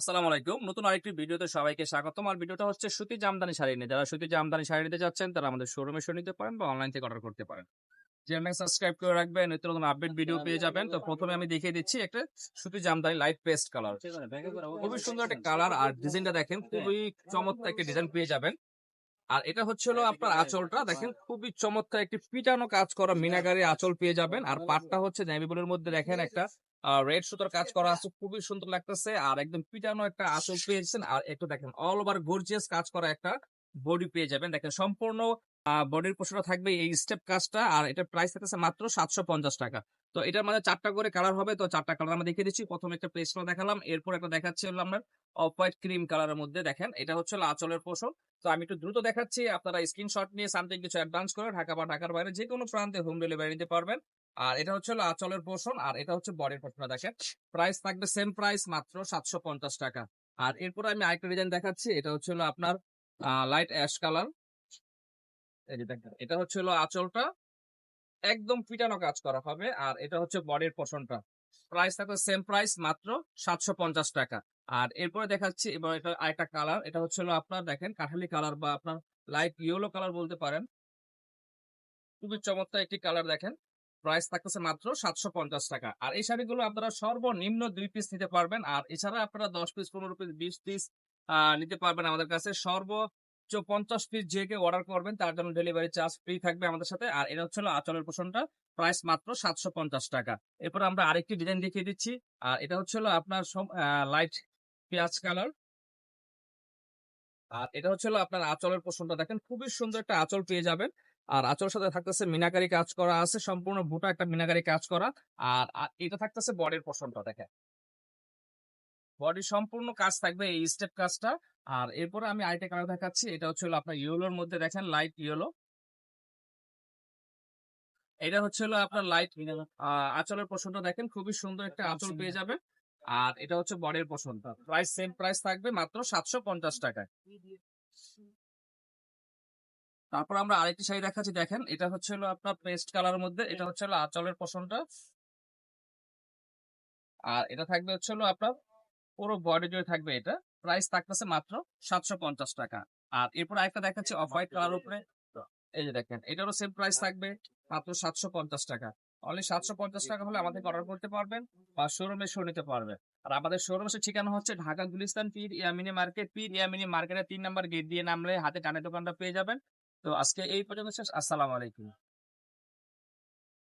আসসালামু আলাইকুম। নতুন আরেকটি ভিডিওতে সবাইকে স্বাগতম। আর ভিডিওটা হচ্ছে সুতি জামদানি শাড়ি নিয়ে। যারা সুতি জামদানি শাড়ি নিতে যাচ্ছেন তারা আমাদের শোরুমে শুনে নিতে পারেন বা অনলাইন থেকে অর্ডার করতে পারেন। চ্যানেলটাকে সাবস্ক্রাইব করে রাখবেন। নিত্য নতুন আপডেট ভিডিও পেয়ে যাবেন। তো প্রথমে আমি দেখিয়ে দিচ্ছি একটা সুতি জামদানি লাইট পেস্ট কালার খুবই সুন্দর একটা কালার আর ডিজাইনটা দেখেন খুবই চমৎকার একটা ডিজাইন পেয়ে যাবেন। আর এটা হচ্ছে হলো আপনার আঁচলটা। দেখেন খুবই চমৎকার একটি পিটানো কাজ করা মিনাগারি আঁচল পেয়ে যাবেন। আর পাটটা হচ্ছে নেভি ব্লুর মধ্যে দেখেন একটা রেড সুতোর কাজ করা আছে, খুবই সুন্দর লাগতেছে। আর একদম পিটানো একটা আঁচল পেয়েছেন আর একটু দেখেন অল ওভার গর্জিয়াস কাজ করা একটা বডি পেয়ে যাবেন। দেখেন, সম্পূর্ণ বডির পোষণটা থাকবে এই স্টেপ কাজটা। আর এটার প্রাইস থাকতেছে মাত্র সাতশো পঞ্চাশ টাকা। তো এটার মধ্যে চারটা করে কালার হবে। তো চারটা কালার আমরা দেখিয়ে দিচ্ছি। প্রথমে একটা পেস্ট দেখালাম। এরপর একটা দেখাচ্ছি হলো আপনার অফ হোয়াইট ক্রিম কালারের মধ্যে। দেখেন, এটা হচ্ছে আঁচলের পোষণ তো আমি একটু দ্রুত দেখাচ্ছি। আপনারা স্ক্রিনশট নিয়ে সামথিং কিছু অ্যাডভান্স করে ঢাকা বা ঢাকার বাইরে যে কোনো প্রান্তে হোম ডেলিভারি নিতে পারবেন। আর এটা হচ্ছে আঁচলের পোষণ, আর এটা হচ্ছে বডির পোষণ দেখেন। প্রাইস থাকবে সেম প্রাইস মাত্র সাতশো পঞ্চাশ টাকা। আর এরপর আমি আরেকটা ডিজাইন দেখাচ্ছি, এটা হচ্ছে হলো আপনার লাইট অ্যাশ কালার এই যে দেখেন, এটা হচ্ছে হলো আঁচলটা। একদম পিটানো কাজ করা হবে, আর এটা হচ্ছে বডির পোষণটা। প্রাইস থাকবে সেম প্রাইস মাত্র সাতশো পঞ্চাশ টাকা। আর এরপরে দেখাচ্ছি, এবার এটা আরেকটা কালার এটা হচ্ছে হলো আপনার, দেখেন, কাঠালি কালার বা আপনার লাইট ইয়েলো কালার বলতে পারেন। খুবই চমৎকার একটি কালার দেখেন। প্রাইস থাকতেছে মাত্র সাতশো পঞ্চাশ টাকা। আর এই শাড়িগুলো আপনারা সর্বনিম্ন দুই পিস নিতে পারবেন। আর এছাড়া আপনারা দশ পিস পনেরো পিস বিশ পিস নিতে পারবেন আমাদের কাছে। সর্বোচ্চ পঞ্চাশ পিস যে কেউ অর্ডার করবেন, তার জন্য ডেলিভারি চার্জ ফ্রি থাকবে আমাদের সাথে। আর এটা হচ্ছে হলো আচলের পোষণটা প্রাইস মাত্র সাতশো পঞ্চাশ টাকা। এরপর আমরা আরেকটি ডিজাইন দেখিয়ে দিচ্ছি। আর এটা হচ্ছে হলো আপনার লাইট পেঁয়াজ কালার আর এটা হচ্ছে হলো আপনার আঁচলের পোষণটা দেখেন, খুবই সুন্দর একটা আচল পেয়ে যাবেন। আর আঁচলের সাথে থাকতেছে মিনাকারি কাজ করা আছে সম্পূর্ণ বুটা একটা মিনাকারি কাজ করা। আর এটা থাকতেছে বডির পোষণটা দেখেন। বডি সম্পূর্ণ কাজ থাকবে এই স্টেপ কাজটা। আর এরপরে আমি আরেকটা কালার দেখাচ্ছি এটা হচ্ছে আপনার ইয়েলোর মধ্যে দেখেন লাইট ইয়েলো এটা হচ্ছে হলো আপনার লাইট আঁচলের পোষণটা দেখেন খুবই সুন্দর একটা আঁচল পেয়ে যাবে আর এটা হচ্ছে বডির পোষণটা। প্রাইস সেম প্রাইস থাকবে মাত্র সাতশো পঞ্চাশ টাকায়। তারপর আমরা আরেকটি শাড়ি দেখাচ্ছি দেখেন। এটা হচ্ছে হলো আপনার পেস্ট কালার মধ্যে এটা হচ্ছে হলো আঁচলের পোষণটা আর এটা থাকবে হচ্ছে হলো আপনার পুরো বডি জুড়ে থাকবে এটা। প্রাইস থাকতেছে মাত্র সাতশো পঞ্চাশ টাকা। আর এরপর আরেকটা দেখাচ্ছি অফ হোয়াইট কালার উপরে। এই যে দেখেন এটারও সেম প্রাইস থাকবে মাত্র সাতশো পঞ্চাশ টাকা। অনলি সাতশো পঞ্চাশ টাকা হলে আমাদের অর্ডার করতে পারবেন বা শোরুমে শো নিতে পারবেন। আর আমাদের শোরুমের ঠিকানা হচ্ছে ঢাকা গুলিস্তান পীর ইয়ামিনী মার্কেট। পীর ইয়ামিনী মার্কেটের তিন নম্বর গেট দিয়ে নামলে হাতে টানের দোকানটা পেয়ে যাবেন। তো আজকে এই পর্যন্ত শেষ। আসসালামু আলাইকুম।